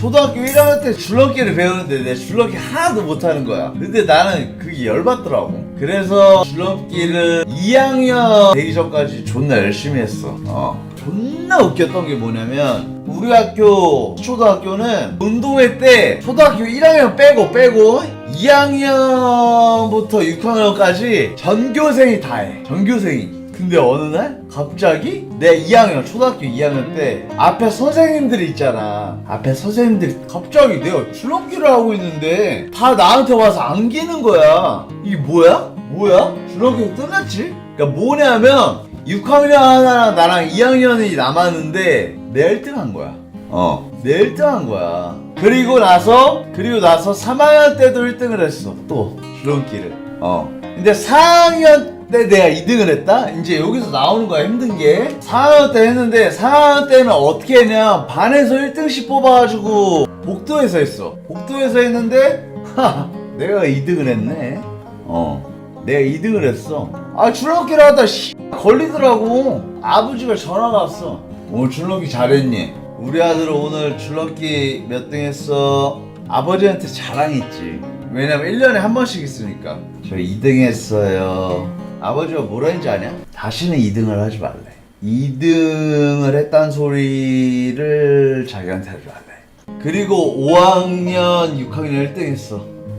초등학교 1학년 때 줄넘기를 배우는데 내 줄넘기 하나도 못하는 거야. 근데 나는 그게 열받더라고. 그래서 줄넘기를 2학년 되기 전까지 존나 열심히 했어. 어. 존나 웃겼던 게 뭐냐면 우리 학교 초등학교는 운동회 때 초등학교 1학년 빼고 빼고 2학년부터 6학년까지 전교생이 다 해. 전교생이. 근데 어느 날 갑자기 내 2학년 초등학교 2학년 때 앞에 선생님들이 있잖아 앞에 선생님들이 갑자기 내가 줄넘기를 하고 있는데 다 나한테 와서 안기는 거야 이게 뭐야? 뭐야? 줄넘기 끝났지? 그러니까 뭐냐면 6학년 하나랑 나랑 2학년이 남았는데 내 1등 한 거야 어, 내 1등 한 거야. 그리고 나서, 그리고 나서 3학년 때도 1등을 했어. 또, 줄넘기를. 어. 근데 4학년 때 내가 2등을 했다? 이제 여기서 나오는 거야, 힘든 게. 4학년 때 했는데, 4학년 때는 어떻게 했냐. 반에서 1등씩 뽑아가지고, 복도에서 했어. 복도에서 했는데, 하, 내가 2등을 했네. 어. 내가 2등을 했어. 아, 줄넘기를 하다, 씨, 걸리더라고. 아버지가 전화가 왔어. 오늘 줄넘기 잘했니? 우리 아들 오늘 줄넘기 몇 등 했어? 아버지한테 자랑했지. 왜냐면 1년에 한 번씩 있으니까. 저 2등 했어요. 아버지가 뭐라 했는지 아냐? 다시는 2등을 하지 말래. 2등을 했단 소리를 자기한테 하지 말래. 그리고 5학년, 6학년 1등 했어.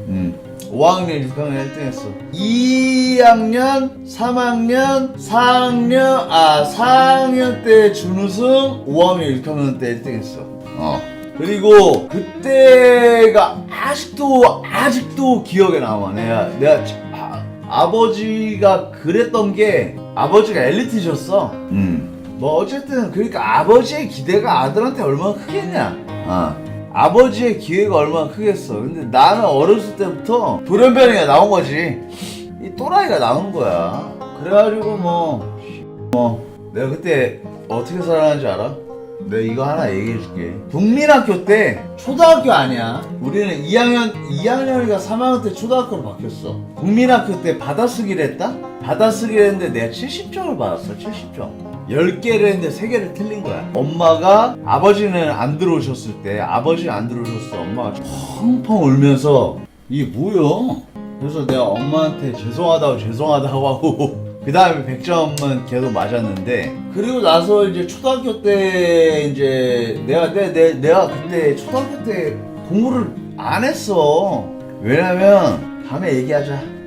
음. 5학년, 6학년 1등 했어. 2학년, 3학년, 4학년, 아, 4학년 때 준우승, 5학년, 6학년 때 1등 했어. 어. 그리고 그때가 아직도, 아직도 기억에 남아. 내가, 내가, 아, 아버지가 그랬던 게, 아버지가 엘리트셨어. 음. 뭐, 어쨌든, 그러니까 아버지의 기대가 아들한테 얼마나 크겠냐. 어. 아버지의 기회가 얼마나 크겠어. 근데 나는 어렸을 때부터 돌연변이가 나온 거지. 이 또라이가 나온 거야. 그래가지고 뭐, 뭐, 내가 그때 어떻게 살아가는지 알아? 내가 이거 하나 얘기해 줄게. 국민학교 때 초등학교 아니야. 우리는 2학년, 2학년이가 3학년 때 초등학교로 바뀌었어. 국민학교 때 받아쓰기를 했다? 받아쓰기를 했는데 내가 70점을 받았어. 70점. 10개를 했는데 3개를 틀린 거야. 엄마가 아버지는 안 들어오셨을 때 아버지가 안 들어오셨어. 엄마가 펑펑 울면서 이게 뭐야? 그래서 내가 엄마한테 죄송하다고 죄송하다고 하고 그 다음에 100점은 계속 맞았는데 그리고 나서 이제 초등학교 때 이제 내가 내, 내, 내가 그때 초등학교 때 공부를 안 했어. 왜냐면 다음에 얘기하자